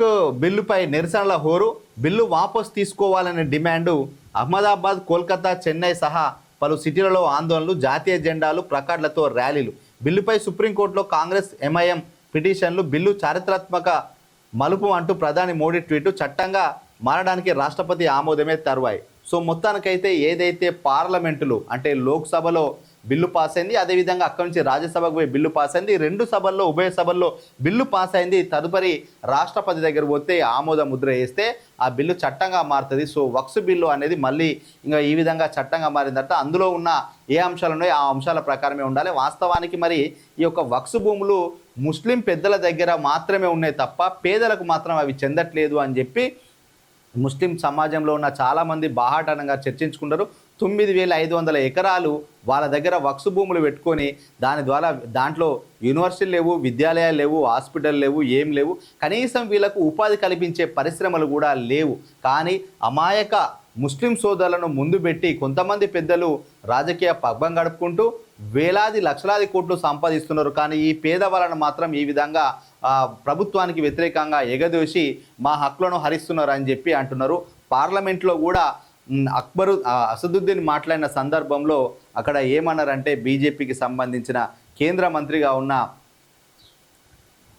వక్ బిల్లుపై నిరసనల హోరు బిల్లు వాపస్ తీసుకోవాలనే డిమాండు అహ్మదాబాద్ కోల్కతా చెన్నై సహా పలు సిటీలలో ఆందోళనలు జాతీయ జెండాలు ప్లకార్డులతో ర్యాలీలు. బిల్లుపై సుప్రీంకోర్టులో కాంగ్రెస్ ఎంఐఎం పిటిషన్లు బిల్లు చారిత్రాత్మక మలుపు అంటూ ప్రధాని మోడీ ట్వీట్ చట్టంగా మారడానికి రాష్ట్రపతి ఆమోదమే తరువాయి. సో మొత్తానికైతే ఏదైతే పార్లమెంటులు అంటే లోక్సభలో బిల్లు పాస్ అయింది. అదేవిధంగా అక్కడి నుంచి రాజ్యసభకు పోయి బిల్లు పాస్ అయింది. రెండు సభల్లో ఉభయ సభల్లో బిల్లు పాస్ అయింది. తదుపరి రాష్ట్రపతి దగ్గర పోతే ఆమోద ముద్ర వేస్తే ఆ బిల్లు చట్టంగా మారుతుంది. సో వక్స్ బిల్లు అనేది మళ్ళీ ఇంకా ఈ విధంగా చట్టంగా మారిన తర్వాత అందులో ఉన్న ఏ అంశాలు ఉన్నాయో ఆ అంశాల ప్రకారమే ఉండాలి. వాస్తవానికి మరి ఈ యొక్క వక్స్ భూములు ముస్లిం పెద్దల దగ్గర మాత్రమే ఉన్నాయి తప్ప పేదలకు మాత్రం అవి చెందట్లేదు అని చెప్పి ముస్లిం సమాజంలో ఉన్న చాలామంది బాహాటనంగా చర్చించుకుంటారు. తొమ్మిది వేల ఐదు వందల ఎకరాలు వాళ్ళ దగ్గర వక్సు భూములు పెట్టుకొని దాని ద్వారా దాంట్లో యూనివర్సిటీలు లేవు విద్యాలయాలు లేవు హాస్పిటల్ లేవు ఏం లేవు. కనీసం వీళ్ళకు ఉపాధి కల్పించే పరిశ్రమలు కూడా లేవు. కానీ అమాయక ముస్లిం సోదరులను ముందు పెట్టి కొంతమంది పెద్దలు రాజకీయ పబ్బం గడుపుకుంటూ వేలాది లక్షలాది కోట్లు సంపాదిస్తున్నారు. కానీ ఈ పేదవాళ్ళను మాత్రం ఈ విధంగా ప్రభుత్వానికి వ్యతిరేకంగా ఎగదోసి మా హక్కులను హరిస్తున్నారు అని చెప్పి అంటున్నారు. పార్లమెంట్లో కూడా అక్బరు అసదుద్దీన్ మాట్లాడిన సందర్భంలో అక్కడ ఏమన్నారంటే బీజేపీకి సంబంధించిన కేంద్ర మంత్రిగా ఉన్న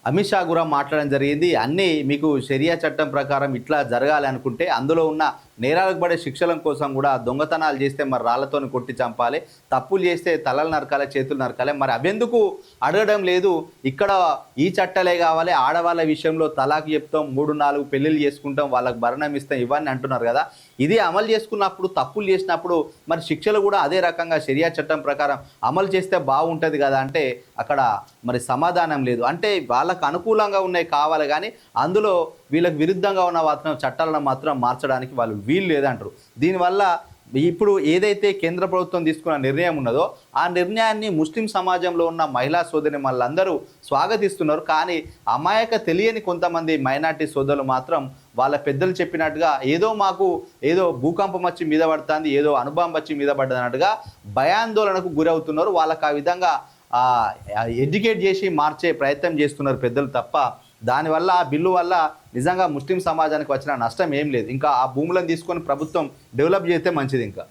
అమిత్ షా కూడా మాట్లాడడం జరిగింది. అన్నీ మీకు షరియా చట్టం ప్రకారం ఇట్లా జరగాలి అనుకుంటే అందులో ఉన్న నేరాలకు పడే శిక్షల కోసం కూడా దొంగతనాలు చేస్తే మరి రాళ్ళతోని కొట్టి చంపాలి. తప్పులు చేస్తే తలలు నరకాలి చేతులు నరకాలి. మరి అవెందుకు అడగడం లేదు? ఇక్కడ ఈ చట్టాలే కావాలి. ఆడవాళ్ళ విషయంలో తలాకు చెప్తాం మూడు నాలుగు పెళ్ళిళ్ళు చేసుకుంటాం వాళ్ళకి భరణం ఇస్తాం ఇవన్నీ అంటున్నారు కదా. ఇది అమలు చేసుకున్నప్పుడు తప్పులు చేసినప్పుడు మరి శిక్షలు కూడా అదే రకంగా షరియా చట్టం ప్రకారం అమలు చేస్తే బాగుంటుంది కదా అంటే అక్కడ మరి సమాధానం లేదు. అంటే వాళ్ళకు అనుకూలంగా ఉన్నాయి కావాలి కానీ అందులో వీళ్ళకి విరుద్ధంగా ఉన్న మాత్రం చట్టాలను మాత్రం మార్చడానికి వాళ్ళు వీలు లేదంటారు. దీనివల్ల ఇప్పుడు ఏదైతే కేంద్ర ప్రభుత్వం తీసుకున్న నిర్ణయం ఉన్నదో ఆ నిర్ణయాన్ని ముస్లిం సమాజంలో ఉన్న మహిళా సోదరి వాళ్ళందరూ స్వాగతిస్తున్నారు. కానీ అమాయక తెలియని కొంతమంది మైనార్టీ సోదరులు మాత్రం వాళ్ళ పెద్దలు చెప్పినట్టుగా ఏదో మాకు ఏదో భూకంపం వచ్చి మీద పడుతుంది ఏదో అనుభవం వచ్చి మీద పడ్డదన్నట్టుగా భయాందోళనకు గురవుతున్నారు. వాళ్ళకి ఆ విధంగా ఎడ్యుకేట్ చేసి మార్చే ప్రయత్నం చేస్తున్నారు పెద్దలు తప్ప దానివల్ల ఆ బిల్లు వల్ల నిజంగా ముస్లిం సమాజానికి వచ్చిన నష్టం ఏం లేదు. ఇంకా ఆ భూములను తీసుకొని ప్రభుత్వం డెవలప్ చేస్తే మంచిది ఇంకా.